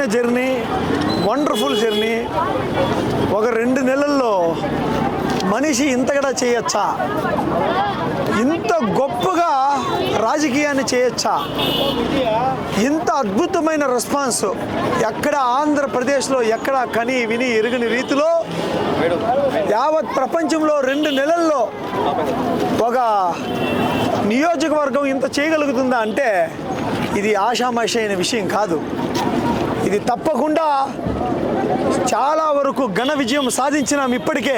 అద్భుతమైన journey wonderful journey ఒక రెండు నెలల్లో మనిషి ఇంతగా చేయొచ్చా? ఇంత గొప్పగా రాజకీయాన్ని చేయొచ్చా? ఇంత అద్భుతమైన రెస్పాన్స్ ఎక్కడ ఆంధ్రప్రదేశ్లో ఎక్కడ కని విని ఎరుగని రీతిలో యావత్ ప్రపంచంలో రెండు నెలల్లో ఒక నియోజకవర్గం ఇంత చేయగలుగుతుందా అంటే ఇది ఆశామాష అయిన విషయం కాదు. ఇది తప్పకుండా చాలా వరకు ఘన విజయం సాధించినాం ఇప్పటికే.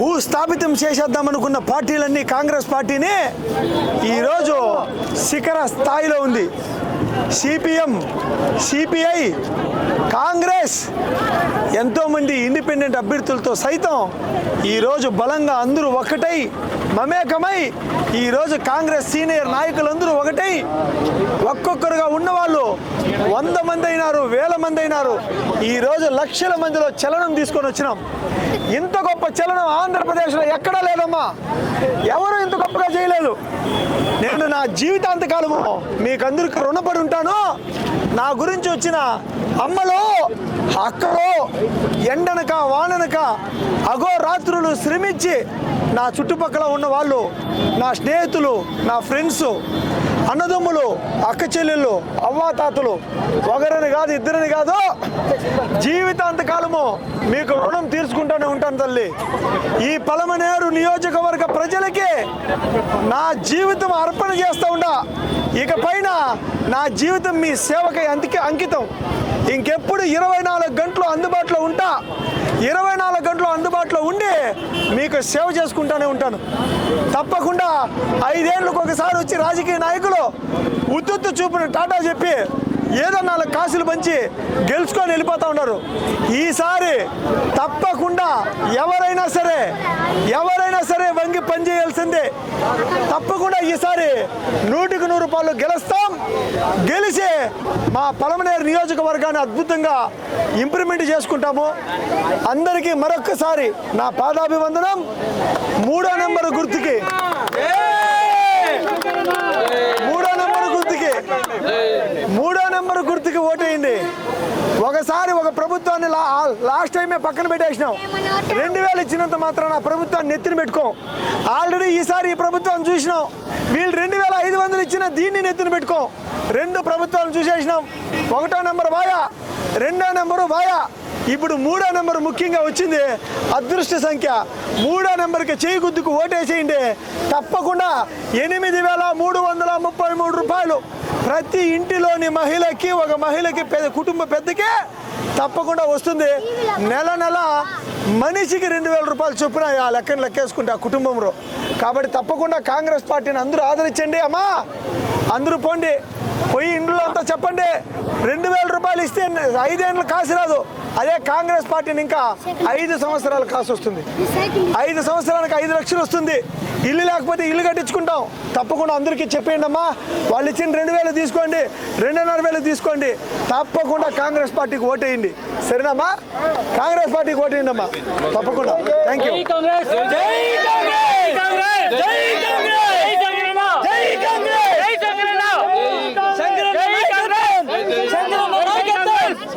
భూస్థాపితం చేసేద్దామనుకున్న పార్టీలన్నీ కాంగ్రెస్ పార్టీని ఈరోజు శిఖర స్థాయిలో ఉంది. సిపిఎం సిపిఐ కాంగ్రెస్ ఎంతోమంది ఇండిపెండెంట్ అభ్యర్థులతో సైతం ఈరోజు బలంగా అందరూ ఒకటై మమేకమై ఈరోజు కాంగ్రెస్ సీనియర్ నాయకులందరూ ఒకటై ఒక్కొక్కరుగా ఉన్నవాళ్ళు వంద మంది అయినారు వేల మంది అయినారు ఈరోజు లక్షల మందిలో చలనం తీసుకొని వచ్చినాం. ఇంత గొప్ప చలనం ఆంధ్రప్రదేశ్లో ఎక్కడా లేదమ్మా. ఎవరు గొప్పగా చేయలేదు. నేను నా జీవితాంతకాలము మీకందరికి రుణపడి ఉంటాను. నా గురించి వచ్చిన అమ్మలో అక్కలో ఎండనక వాననక అఘోరాత్రులు శ్రమించి నా చుట్టుపక్కల ఉన్న వాళ్ళు నా స్నేహితులు నా ఫ్రెండ్స్ అన్నదమ్ములు అక్క చెల్లెళ్ళు అవ్వాతాతలు ఒకరిని కాదు ఇద్దరిని కాదు జీవితాంతకాలము మీకు రుణం తీర్చుకుంటూనే ఉంటాను తల్లి. ఈ పలమనేరు నియోజకవర్గ ప్రజలకి నా జీవితం అర్పణ చేస్తూ ఉండా ఇక పైన నా జీవితం మీ సేవకై అందుకే అంకితం. ఇంకెప్పుడు ఇరవై నాలుగు గంటలు అందుబాటులో ఉంటా. ఇరవై నాలుగు గంటలు అందుబాటులో ఉండి మీకు సేవ చేసుకుంటూనే ఉంటాను. తప్పకుండా ఐదేళ్ళకు ఒకసారి వచ్చి రాజకీయ నాయకులు ఉత్తుత్తు చూపున టాటా చెప్పి ఏదన్నా కాసులు పంచి గెలుచుకొని వెళ్ళిపోతూ ఉన్నారు. ఈసారి తప్పకుండా ఎవరైనా సరే ఎవరైనా సరే వంగి పనిచేయాల్సిందే తప్పకుండా ఈసారి నూటికి నూరు రూపాయలు గెలుస్తాం. గెలిచి మా పలమనేరు నియోజకవర్గాన్ని అద్భుతంగా ఇంప్రూవ్మెంట్ చేసుకుంటాము. అందరికీ మరొక్కసారి నా పాదాభివందనం. మూడో నెంబర్ గుర్తుకి మూడో నెంబర్ గుర్తుకి మూడో నెంబర్ గుర్తుకి ఓటేయండి ఒకసారి ఒక ప్రభుత్వాన్ని లాస్ట్ టైమే పక్కన పెట్టేసినాం. రెండు వేలు ఇచ్చినంత మాత్రం నా ప్రభుత్వాన్ని నెత్తిన పెట్టుకోం. ఆల్రెడీ ఈసారి ఈ ప్రభుత్వాన్ని చూసినాం. వీళ్ళు రెండు వేల ఐదు వందలు ఇచ్చిన దీన్ని నెత్తిన పెట్టుకోం. రెండు ప్రభుత్వాలను చూసేసినాం. ఒకటో నెంబర్ బాయా రెండో నెంబరు బాయా ఇప్పుడు మూడో నెంబర్ ముఖ్యంగా వచ్చింది అదృష్ట సంఖ్య. మూడో నెంబర్కి చేయి గుద్దుకు ఓటేసేయండి. తప్పకుండా ఎనిమిది వేల మూడు వందల ముప్పై మూడు రూపాయలు ప్రతి ఇంటిలోని మహిళకి ఒక మహిళకి పెద్ద కుటుంబ పెద్దకే తప్పకుండా వస్తుంది. నెల నెల మనిషికి రెండు వేల రూపాయలు చొప్పున ఆ లెక్కను లెక్కేసుకుంటే ఆ కుటుంబంలో. కాబట్టి తప్పకుండా కాంగ్రెస్ పార్టీని అందరూ ఆదరించండి అమ్మా. అందరూ పోండి. పోయి ఇంట్లో అంతా చెప్పండి. రెండు వేల రూపాయలు ఇస్తే ఐదేళ్ళు కాసు రాదు. అదే కాంగ్రెస్ పార్టీని ఇంకా ఐదు సంవత్సరాల కాసు వస్తుంది. ఐదు సంవత్సరాలకు ఐదు లక్షలు వస్తుంది. ఇల్లు లేకపోతే ఇల్లు కట్టించుకుంటాం. తప్పకుండా అందరికీ చెప్పేయండి అమ్మా. వాళ్ళు ఇచ్చిన రెండు వేలు తీసుకోండి. రెండున్నర వేలు తీసుకోండి. తప్పకుండా కాంగ్రెస్ పార్టీకి ఓటేయండి. సరేనమ్మా కాంగ్రెస్ పార్టీకి ఓటేయండి అమ్మా. తప్పకుండా. Thank you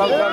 come, come.